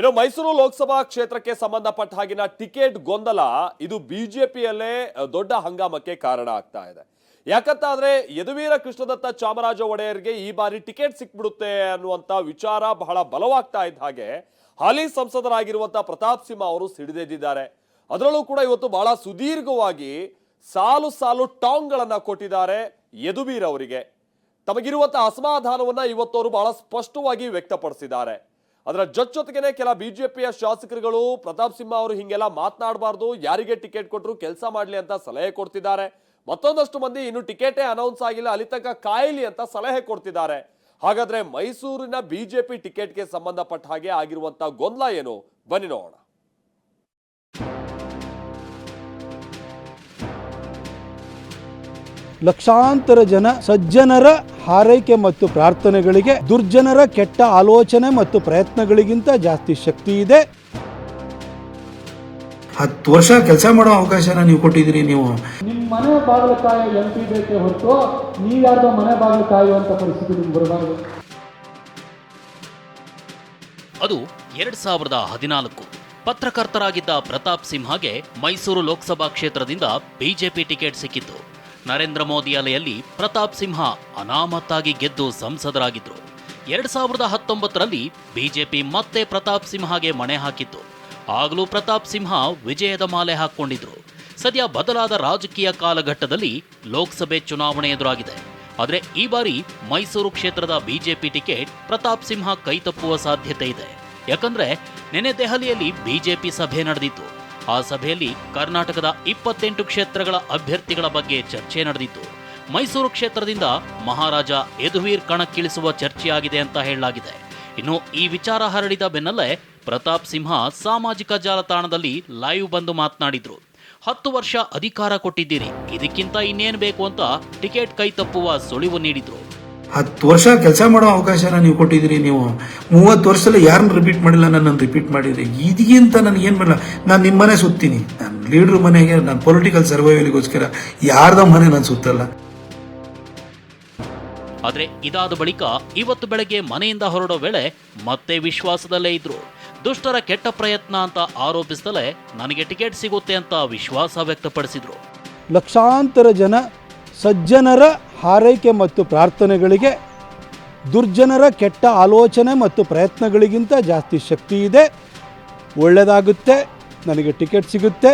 ಇನ್ನು ಮೈಸೂರು ಲೋಕಸಭಾ ಕ್ಷೇತ್ರಕ್ಕೆ ಸಂಬಂಧಪಟ್ಟ ಹಾಗಿನ ಟಿಕೆಟ್ ಗೊಂದಲ ಇದು ಬಿಜೆಪಿಯಲ್ಲೇ ದೊಡ್ಡ ಹಂಗಾಮಕ್ಕೆ ಕಾರಣ ಆಗ್ತಾ ಇದೆ. ಯಾಕಂತಾದ್ರೆ ಯದುವೀರ ಕೃಷ್ಣದತ್ತ ಚಾಮರಾಜ ಒಡೆಯರ್ಗೆ ಈ ಬಾರಿ ಟಿಕೆಟ್ ಸಿಕ್ಬಿಡುತ್ತೆ ಅನ್ನುವಂತ ವಿಚಾರ ಬಹಳ ಬಲವಾಗ್ತಾ ಇದ್ದ ಹಾಗೆ ಹಾಲಿ ಸಂಸದರಾಗಿರುವಂತ ಪ್ರತಾಪ್ ಸಿಂಹ ಅವರು ಸಿಡಿದೆದ್ದಿದ್ದಾರೆ. ಅದರಲ್ಲೂ ಕೂಡ ಇವತ್ತು ಬಹಳ ಸುದೀರ್ಘವಾಗಿ ಸಾಲು ಸಾಲು ಟಾಂಗ್ಗಳನ್ನ ಕೊಟ್ಟಿದ್ದಾರೆ ಯದುವೀರ್ ಅವರಿಗೆ. ತಮಗಿರುವಂತಹ ಅಸಮಾಧಾನವನ್ನ ಇವತ್ತು ಅವರು ಬಹಳ ಸ್ಪಷ್ಟವಾಗಿ ವ್ಯಕ್ತಪಡಿಸಿದ್ದಾರೆ. ಅದರ ಜೊತೆಗೆ ಕೆಲ ಬಿಜೆಪಿಯ ಶಾಸಕರುಗಳು ಪ್ರತಾಪ್ ಸಿಂಹ ಅವರು ಹಿಂಗೆಲ್ಲ ಮಾತನಾಡಬಾರ್ದು, ಯಾರಿಗೆ ಟಿಕೆಟ್ ಕೊಟ್ಟರು ಕೆಲಸ ಮಾಡಲಿ ಅಂತ ಸಲಹೆ ಕೊಡ್ತಿದ್ದಾರೆ. ಮತ್ತೊಂದಷ್ಟು ಮಂದಿ ಇನ್ನು ಟಿಕೆಟೇ ಅನೌನ್ಸ್ ಆಗಿಲ್ಲ, ಅಲ್ಲಿ ತನಕ ಕಾಯಲಿ ಅಂತ ಸಲಹೆ ಕೊಡ್ತಿದ್ದಾರೆ. ಹಾಗಾದ್ರೆ ಮೈಸೂರಿನ ಬಿಜೆಪಿ ಟಿಕೆಟ್ಗೆ ಸಂಬಂಧಪಟ್ಟ ಹಾಗೆ ಆಗಿರುವಂತಹ ಗೊಂದಲ ಏನು? ಬನ್ನಿ ನೋಡೋಣ. ಲಕ್ಷಾಂತರ ಜನ ಸಜ್ಜನರ ಹಾರೈಕೆ ಮತ್ತು ಪ್ರಾರ್ಥನೆಗಳಿಗೆ ದುರ್ಜನರ ಕೆಟ್ಟ ಆಲೋಚನೆ ಮತ್ತು ಪ್ರಯತ್ನಗಳಿಗಿಂತ ಜಾಸ್ತಿ ಶಕ್ತಿ ಇದೆ. ಹತ್ತು ವರ್ಷ ಕೆಲಸ ಮಾಡೋ ಅವಕಾಶನ ನೀವು ಕೊಟ್ಟಿದ್ರಿ ನೀವು. ನಿಮ್ಮ ಮನೆ ಬಾಗಿಲು ಕಾಯೋ ಎಂ ಪಿ ಬೇಕೆ ಹೊರತು ನೀವ್ಯಾರ್ದೋ ಮನೆ ಬಾಗಿಲು ಕಾಯುವಂತ ಪರಿಸ್ಥಿತಿ ನಿಮ್ಗೆ ಬರಬಾರ್ದು. ಅದು ಎರಡ್ ಸಾವಿರದ ಹದಿನಾಲ್ಕು. ಪತ್ರಕರ್ತರಾಗಿದ್ದ ಪ್ರತಾಪ್ ಸಿಂಹಗೆ ಮೈಸೂರು ಲೋಕಸಭಾ ಕ್ಷೇತ್ರದಿಂದ ಬಿಜೆಪಿ ಟಿಕೆಟ್ ಸಿಕ್ಕಿತ್ತು. ನರೇಂದ್ರ ಮೋದಿ ಅಲೆಯಲ್ಲಿ ಪ್ರತಾಪ್ ಸಿಂಹ ಅನಾಮತ್ತಾಗಿ ಗೆದ್ದು ಸಂಸದರಾಗಿದ್ರು. ಎರಡ್ ಸಾವಿರದ ಹತ್ತೊಂಬತ್ತರಲ್ಲಿ ಬಿಜೆಪಿ ಮತ್ತೆ ಪ್ರತಾಪ್ ಸಿಂಹಗೆ ಮಣೆ ಹಾಕಿತ್ತು. ಆಗಲೂ ಪ್ರತಾಪ್ ಸಿಂಹ ವಿಜಯದ ಮಾಲೆ ಹಾಕ್ಕೊಂಡಿದ್ರು. ಸದ್ಯ ಬದಲಾದ ರಾಜಕೀಯ ಕಾಲಘಟ್ಟದಲ್ಲಿ ಲೋಕಸಭೆ ಚುನಾವಣೆ ಎದುರಾಗಿದೆ. ಆದರೆ ಈ ಬಾರಿ ಮೈಸೂರು ಕ್ಷೇತ್ರದ ಬಿಜೆಪಿ ಟಿಕೆಟ್ ಪ್ರತಾಪ್ ಸಿಂಹ ಕೈತಪ್ಪುವ ಸಾಧ್ಯತೆ ಇದೆ. ಯಾಕಂದ್ರೆ ನಿನ್ನೆ ದೆಹಲಿಯಲ್ಲಿ ಬಿಜೆಪಿ ಸಭೆ ನಡೆದಿತ್ತು. ಆ ಸಭೆಯಲ್ಲಿ ಕರ್ನಾಟಕದ ಇಪ್ಪತ್ತೆಂಟು ಕ್ಷೇತ್ರಗಳ ಅಭ್ಯರ್ಥಿಗಳ ಬಗ್ಗೆ ಚರ್ಚೆ ನಡೆದಿತ್ತು. ಮೈಸೂರು ಕ್ಷೇತ್ರದಿಂದ ಮಹಾರಾಜ ಯದುವೀರ್ ಕಣಕ್ಕಿಳಿಸುವ ಚರ್ಚೆಯಾಗಿದೆ ಅಂತ ಹೇಳಲಾಗಿದೆ. ಇನ್ನು ಈ ವಿಚಾರ ಹರಡಿದ ಬೆನ್ನಲ್ಲೇ ಪ್ರತಾಪ್ ಸಿಂಹ ಸಾಮಾಜಿಕ ಜಾಲತಾಣದಲ್ಲಿ ಲೈವ್ ಬಂದು ಮಾತನಾಡಿದ್ರು. ಹತ್ತು ವರ್ಷ ಅಧಿಕಾರ ಕೊಟ್ಟಿದ್ದೀರಿ, ಇದಕ್ಕಿಂತ ಇನ್ನೇನು ಬೇಕು ಅಂತ ಟಿಕೆಟ್ ಕೈ ತಪ್ಪುವ ಸುಳಿವು ನೀಡಿದ್ರು. ಹತ್ತು ವರ್ಷ ಕೆಲಸ ಮಾಡೋ ಅವಕಾಶನ ನೀವು ಕೊಟ್ಟಿದ್ದೀರಿ ನೀವು ಮೂವತ್ತು ವರ್ಷದಲ್ಲಿ ಯಾರನ್ನು ರಿಪೀಟ್ ಮಾಡಿಲ್ಲ ನನ್ನನ್ನು ರಿಪೀಟ್ ಮಾಡಿದ್ರಿ ಇದಕ್ಕಿಂತ ನನಗೆ ಏನು ಮಾಡಲ್ಲ ನಾನು ನಿಮ್ಮ ಮನೆ ಸುತ್ತೀನಿ. ನಾನು ಲೀಡ್ರ್ ಮನೆಗೆ ನಾನು ಪೊಲಿಟಿಕಲ್ ಸರ್ವೈವಲ್ಗೋಸ್ಕರ ಯಾರ್ದ ಮನೆ ನಾನು ಸುತ್ತಲ್ಲ. ಆದರೆ ಇದಾದ ಬಳಿಕ ಇವತ್ತು ಬೆಳಗ್ಗೆ ಮನೆಯಿಂದ ಹೊರಡೋ ವೇಳೆ ಮತ್ತೆ ವಿಶ್ವಾಸದಲ್ಲೇ ಇದ್ರು. ದುಷ್ಟರ ಕೆಟ್ಟ ಪ್ರಯತ್ನ ಅಂತ ಆರೋಪಿಸದಲೇ ನನಗೆ ಟಿಕೆಟ್ ಸಿಗುತ್ತೆ ಅಂತ ವಿಶ್ವಾಸ ವ್ಯಕ್ತಪಡಿಸಿದ್ರು. ಲಕ್ಷಾಂತರ ಜನ ಸಜ್ಜನರ ಹಾರೈಕೆ ಮತ್ತು ಪ್ರಾರ್ಥನೆಗಳಿಗೆ ದುರ್ಜನರ ಕೆಟ್ಟ ಆಲೋಚನೆ ಮತ್ತು ಪ್ರಯತ್ನಗಳಿಗಿಂತ ಜಾಸ್ತಿ ಶಕ್ತಿ ಇದೆ. ಒಳ್ಳೆಯದಾಗುತ್ತೆ, ನನಗೆ ಟಿಕೆಟ್ ಸಿಗುತ್ತೆ.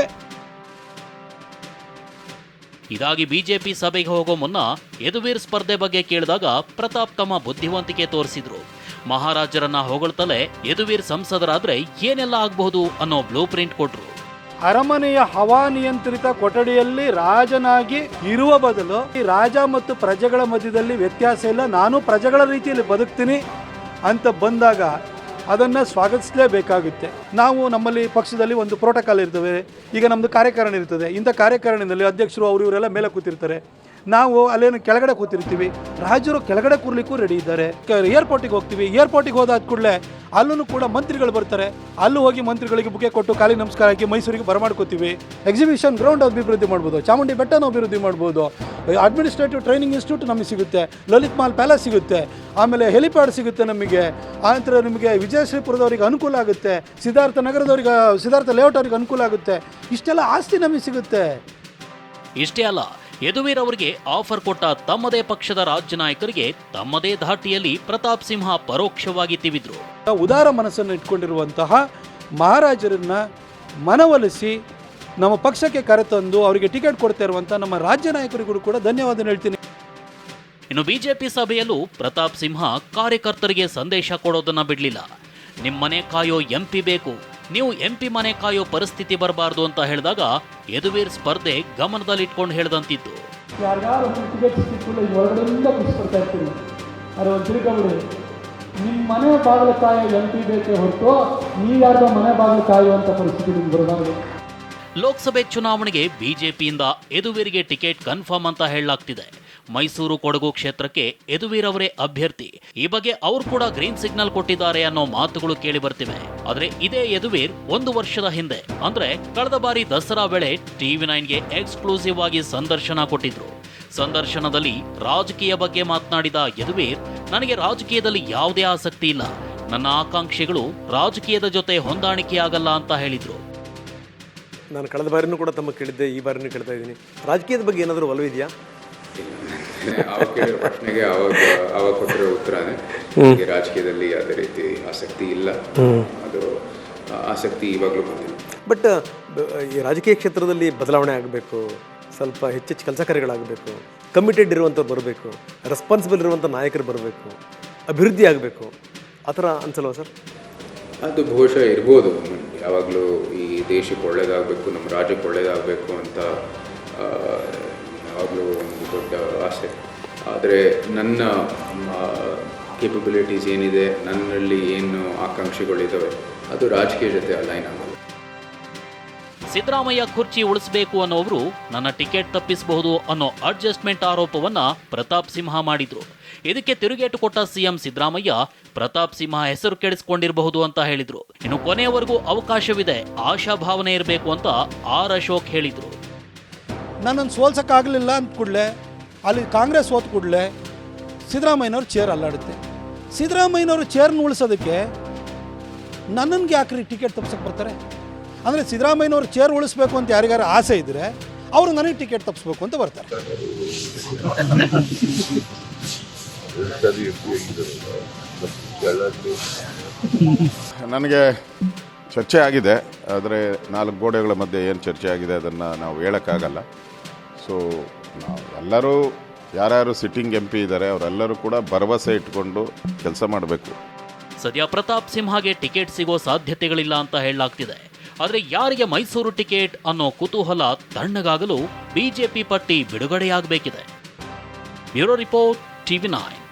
ಇದಾಗಿ ಬಿಜೆಪಿ ಸಭೆಗೆ ಹೋಗೋ ಮುನ್ನ ಯದುವೀರ್ ಸ್ಪರ್ಧೆ ಬಗ್ಗೆ ಕೇಳಿದಾಗ ಪ್ರತಾಪ್ ತಮ್ಮ ಬುದ್ಧಿವಂತಿಕೆ ತೋರಿಸಿದ್ರು. ಮಹಾರಾಜರನ್ನ ಹೊಗಳ್ತಲೇ ಯದುವೀರ್ ಸಂಸದರಾದ್ರೆ ಏನೆಲ್ಲ ಆಗಬಹುದು ಅನ್ನೋ ಬ್ಲೂ ಪ್ರಿಂಟ್ ಕೊಟ್ರು. ಅರಮನೆಯ ಹವಾನಿಯಂತ್ರಿತ ಕೊಠಡಿಯಲ್ಲಿ ರಾಜನಾಗಿ ಇರುವ ಬದಲು ಈ ರಾಜ ಮತ್ತು ಪ್ರಜೆಗಳ ಮಧ್ಯದಲ್ಲಿ ವ್ಯತ್ಯಾಸ ಇಲ್ಲ. ನಾನು ಪ್ರಜೆಗಳ ರೀತಿಯಲ್ಲಿ ಬದುಕ್ತೀನಿ ಅಂತ ಬಂದಾಗ ಅದನ್ನು ಸ್ವಾಗತಿಸಲೇಬೇಕಾಗುತ್ತೆ. ನಾವು ನಮ್ಮಲ್ಲಿ ಪಕ್ಷದಲ್ಲಿ ಒಂದು ಪ್ರೋಟೋಕಾಲ್ ಇರ್ತವೆ ಈಗ ನಮ್ಮದು ಕಾರ್ಯಕಾರಣ ಇರ್ತದೆ. ಇಂಥ ಕಾರ್ಯಕಾರಣದಲ್ಲಿ ಅಧ್ಯಕ್ಷರು, ಅವರು, ಇವರೆಲ್ಲ ಮೇಲೆ ಕೂತಿರ್ತಾರೆ. ನಾವು ಅಲ್ಲೇನು ಕೆಳಗಡೆ ಕೂತಿರ್ತೀವಿ. ರಾಜರು ಕೆಳಗಡೆ ಕೂರ್ಲಿಕ್ಕೂ ರೆಡಿ ಇದ್ದಾರೆ. ಏರ್ಪೋರ್ಟಿಗೆ ಹೋಗ್ತೀವಿ. ಏರ್ಪೋರ್ಟಿಗೆ ಹೋದಾದ ಕೂಡಲೇ ಅಲ್ಲೂ ಕೂಡ ಮಂತ್ರಿಗಳು ಬರ್ತಾರೆ. ಅಲ್ಲೂ ಹೋಗಿ ಮಂತ್ರಿಗಳಿಗೆ ಬುಕೆ ಕೊಟ್ಟು ಕಾಲಿ ನಮಸ್ಕಾರ ಹಾಕಿ ಮೈಸೂರಿಗೆ ಬರಮಾಡ್ಕೋತೀವಿ. ಎಕ್ಸಿಬಿಷನ್ ಗ್ರೌಂಡ್ ಅಭಿವೃದ್ಧಿ ಮಾಡ್ಬೋದು. ಚಾಮುಂಡಿ ಬೆಟ್ಟನ ಅಭಿವೃದ್ಧಿ ಮಾಡ್ಬೋದು. ಅಡ್ಮಿನಿಸ್ಟ್ರೇಟಿವ್ ಟ್ರೈನಿಂಗ್ ಇನ್ಸ್ಟಿಟ್ಯೂಟ್ ನಮಗೆ ಸಿಗುತ್ತೆ. ಲಲಿತ್ ಮಾಲ್ ಪ್ಯಾಲೇಸ್ ಸಿಗುತ್ತೆ. ಆಮೇಲೆ ಹೆಲಿಪ್ಯಾಡ್ ಸಿಗುತ್ತೆ ನಮಗೆ. ಆನಂತರ ನಿಮಗೆ ವಿಜಯಶ್ರೀಪುರದವ್ರಿಗೆ ಅನುಕೂಲ ಆಗುತ್ತೆ. ಸಿದ್ಧಾರ್ಥ ನಗರದವ್ರಿಗೆ, ಸಿದ್ಧಾರ್ಥ ಲೇಔಟ್ ಅವ್ರಿಗೆ ಅನುಕೂಲ ಆಗುತ್ತೆ. ಇಷ್ಟೆಲ್ಲ ಆಸ್ತಿ ನಮಗೆ ಸಿಗುತ್ತೆ. ಇಷ್ಟೇ ಅಲ್ಲ ಯದುವೀರ್ ಅವರಿಗೆ ಆಫರ್ ಕೊಟ್ಟ ತಮ್ಮದೇ ಪಕ್ಷದ ರಾಜ್ಯ ನಾಯಕರಿಗೆ ತಮ್ಮದೇ ಧಾಟಿಯಲ್ಲಿ ಪ್ರತಾಪ್ ಸಿಂಹ ಪರೋಕ್ಷವಾಗಿ ತಿವಿದ್ರು. ಉದಾರ ಮನಸ್ಸನ್ನು ಇಟ್ಕೊಂಡಿರುವಂತಹ ಮಹಾರಾಜರನ್ನ ಮನವೊಲಿಸಿ ನಮ್ಮ ಪಕ್ಷಕ್ಕೆ ಕರೆತಂದು ಅವರಿಗೆ ಟಿಕೆಟ್ ಕೊಡ್ತಾ ಇರುವಂಥ ನಮ್ಮ ರಾಜ್ಯ ನಾಯಕರಿಗೂ ಕೂಡ ಧನ್ಯವಾದ ಹೇಳ್ತೀನಿ. ಇನ್ನು ಬಿಜೆಪಿ ಸಭೆಯಲ್ಲೂ ಪ್ರತಾಪ್ ಸಿಂಹ ಕಾರ್ಯಕರ್ತರಿಗೆ ಸಂದೇಶ ಕೊಡೋದನ್ನ ಬಿಡಲಿಲ್ಲ. ನಿಮ್ಮನೆ ಕಾಯೋ ಎಂಪಿ ಬೇಕು. ನೀವು ಎಂಪಿ ಮನೆ ಕಾಯೋ ಪರಿಸ್ಥಿತಿ ಬರಬಾರ್ದು ಅಂತ ಹೇಳಿದಾಗ ಯದುವೀರ್ ಸ್ಪರ್ಧೆ ಗಮನದಲ್ಲಿಟ್ಕೊಂಡು ಹೇಳ್ದಂತಿತ್ತು. ಹೇಳಿದಂತಿತ್ತು ಟಿಕೆಟ್ ಸಿಕ್ಕಿಲ್ಲ ಹೊರಗಡೆಯಿಂದ ಬಿಡಿಸ್ಕೊಡ್ತಾ ಇರ್ತೀನಿ ಆದರೆ ಒಂದು ತಿಳ್ಕೊಬಿಡಿ ನಿಮ್ಮ ಮನೆ ಬಾಗಿಲು ಕಾಯೋ ಎಂ ಪಿ ಬೇಕೇ ಹೊರತು ನೀವ್ಯಾರ್ದೋ ಮನೆ ಬಾಗಿಲು ಕಾಯುವಂಥ ಪರಿಸ್ಥಿತಿ ನಿಮ್ಗೆ ಬರಬಾರ್ದು ಲೋಕಸಭೆ ಚುನಾವಣೆಗೆ ಬಿಜೆಪಿಯಿಂದ ಯದುವೀರ್ಗೆ ಟಿಕೆಟ್ ಕನ್ಫರ್ಮ್ ಅಂತ ಹೇಳಲಾಗ್ತಿದೆ. ಮೈಸೂರು ಕೊಡಗು ಕ್ಷೇತ್ರಕ್ಕೆ ಯದುವೀರ್ ಅವರೇ ಅಭ್ಯರ್ಥಿ. ಈ ಬಗ್ಗೆ ಅವರು ಕೂಡ ಗ್ರೀನ್ ಸಿಗ್ನಲ್ ಕೊಟ್ಟಿದ್ದಾರೆ ಅನ್ನೋ ಮಾತುಗಳು ಕೇಳಿ ಬರ್ತಿವೆ. ಆದ್ರೆ ಇದೇ ಯದುವೀರ್ ಒಂದು ವರ್ಷದ ಹಿಂದೆ. ಅಂದ್ರೆ ಕಳೆದ ಬಾರಿ ದಸರಾ ವೇಳೆ ಟಿವಿ ನೈನ್ಗೆ ಎಕ್ಸ್ಕ್ಲೂಸಿವ್ ಆಗಿ ಸಂದರ್ಶನ ಕೊಟ್ಟಿದ್ರು. ಸಂದರ್ಶನದಲ್ಲಿ ರಾಜಕೀಯ ಬಗ್ಗೆ ಮಾತನಾಡಿದ ಯದುವೀರ್, ನನಗೆ ರಾಜಕೀಯದಲ್ಲಿ ಯಾವುದೇ ಆಸಕ್ತಿ ಇಲ್ಲ. ನನ್ನ ಆಕಾಂಕ್ಷೆಗಳು ರಾಜಕೀಯದ ಜೊತೆ ಹೊಂದಾಣಿಕೆಯಾಗಲ್ಲ ಅಂತ ಹೇಳಿದ್ರು. ನಾನು ಕಳೆದ ಬಾರಿನೂ ಕೂಡ ತಮ್ಮ ಕೇಳಿದ್ದೆ, ಈ ಬಾರಿನೂ ಕೇಳ್ತಾ ಇದ್ದೀನಿ. ರಾಜಕೀಯದ ಬಗ್ಗೆ ಏನಾದರೂ ಒಲವಿದೆಯಾ? ಕೇಳಿರೋ ಪ್ರಶ್ನೆಗೆ ಅವಾಗ ಅವಾಗ ಕೊಟ್ಟಿರೋ ಉತ್ತರನೇ ನನಗೆ ರಾಜಕೀಯದಲ್ಲಿ ಯಾವುದೇ ರೀತಿ ಆಸಕ್ತಿ ಇಲ್ಲ. ಅದು ಆಸಕ್ತಿ ಇವಾಗಲೂ ಬಂದಿಲ್ಲ ಬಟ್ ಈ ರಾಜಕೀಯ ಕ್ಷೇತ್ರದಲ್ಲಿ ಬದಲಾವಣೆ ಆಗಬೇಕು ಸ್ವಲ್ಪ ಹೆಚ್ಚೆಚ್ಚು ಕೆಲಸ ಕಾರ್ಯಗಳಾಗಬೇಕು ಕಮಿಟೆಡ್ ಇರುವಂಥವ್ರು ಬರಬೇಕು ರೆಸ್ಪಾನ್ಸಿಬಲ್ ಇರುವಂಥ ನಾಯಕರು ಬರಬೇಕು ಅಭಿವೃದ್ಧಿ ಆಗಬೇಕು. ಆ ಥರ ಅನ್ಸಲ್ವಾ ಸರ್? ಅದು ಬಹುಶಃ ಇರ್ಬೋದು. ಯಾವಾಗಲೂ ಈ ದೇಶಕ್ಕೆ ಒಳ್ಳೇದಾಗಬೇಕು ನಮ್ಮ ರಾಜ್ಯಕ್ಕೆ ಒಳ್ಳೇದಾಗಬೇಕು ಅಂತ ಯಾವಾಗಲೂ ಒಂದು ದೊಡ್ಡ ಆಸೆ ಆದರೆ ನನ್ನ ಕೇಪಬಿಲಿಟೀಸ್ ಏನಿದೆ ನನ್ನಲ್ಲಿ ಏನು ಆಕಾಂಕ್ಷೆಗಳಿದ್ದಾವೆ ಅದು ರಾಜಕೀಯ ಜೊತೆ ಅಲೈನ್ ಆಗಲ್ಲ ಸಿದ್ದರಾಮಯ್ಯ ಕುರ್ಚಿ ಉಳಿಸಬೇಕು ಅನ್ನೋರು ನನ್ನ ಟಿಕೆಟ್ ತಪ್ಪಿಸಬಹುದು ಅನ್ನೋ ಅಡ್ಜಸ್ಟ್ಮೆಂಟ್ ಆರೋಪವನ್ನ ಪ್ರತಾಪ್ ಸಿಂಹ ಮಾಡಿದ್ರು. ಇದಕ್ಕೆ ತಿರುಗೇಟು ಕೊಟ್ಟ ಸಿಎಂ ಸಿದ್ದರಾಮಯ್ಯ ಪ್ರತಾಪ್ ಸಿಂಹ ಹೆಸರು ಕೆಡಿಸಿಕೊಂಡಿರಬಹುದು ಅಂತ ಹೇಳಿದ್ರು. ಇನ್ನು ಕೊನೆಯವರೆಗೂ ಅವಕಾಶವಿದೆ ಆಶಾಭಾವನೆ ಇರಬೇಕು ಅಂತ ಆರ್ ಅಶೋಕ್ ಹೇಳಿದ್ರು. ನನ್ನನ್ನು ಸೋಲ್ಸಕ್ಕಾಗಲಿಲ್ಲ ಅಂದ ಕೂಡಲೇ ಅಲ್ಲಿ ಕಾಂಗ್ರೆಸ್ ಓದ್ ಕೂಡಲೇ ಸಿದ್ದರಾಮಯ್ಯನವ್ರು ಚೇರ್ ಅಲ್ಲಾಡುತ್ತೆ. ಸಿದ್ದರಾಮಯ್ಯನವರು ಚೇರ್ನ ಉಳಿಸೋದಕ್ಕೆ ನನ್ನನ್ಗೆ ಯಾಕ್ರಿ ಟಿಕೆಟ್ ತಪ್ಸಕ್ಕೆ ಬರ್ತಾರೆ? ಅಂದರೆ ಸಿದ್ದರಾಮಯ್ಯನವ್ರು ಚೇರ್ ಉಳಿಸ್ಬೇಕು ಅಂತ ಯಾರಿಗಾರ ಆಸೆ ಇದ್ದರೆ ಅವರು ನನಗೆ ಟಿಕೆಟ್ ತಪ್ಪಿಸ್ಬೇಕು ಅಂತ ಬರ್ತಾರೆ. ನನಗೆ ಚರ್ಚೆ ಆಗಿದೆ, ಆದರೆ ನಾಲ್ಕು ಗೋಡೆಗಳ ಮಧ್ಯೆ ಏನು ಚರ್ಚೆ ಆಗಿದೆ ಅದನ್ನು ನಾವು ಹೇಳೋಕ್ಕಾಗಲ್ಲ. ಸೊ ನಾವು ಎಲ್ಲರೂ ಯಾರ್ಯಾರು ಸಿಟ್ಟಿಂಗ್ ಎಂ ಪಿ ಇದ್ದಾರೆ, ಅವರೆಲ್ಲರೂ ಕೂಡ ಭರವಸೆ ಇಟ್ಕೊಂಡು ಕೆಲಸ ಮಾಡಬೇಕು. ಸದ್ಯ ಪ್ರತಾಪ್ ಸಿಂಹಗೆ ಟಿಕೆಟ್ ಸಿಗೋ ಸಾಧ್ಯತೆಗಳಿಲ್ಲ ಅಂತ ಹೇಳಲಾಗ್ತಿದೆ. ಆದರೆ ಯಾರಿಗೆ ಮೈಸೂರು ಟಿಕೆಟ್ ಅನ್ನೋ ಕುತೂಹಲ ತಣ್ಣಗಾಗಲು ಬಿಜೆಪಿ ಪಟ್ಟಿ ಬಿಡುಗಡೆಯಾಗಬೇಕಿದೆ. Bureau report TV nine.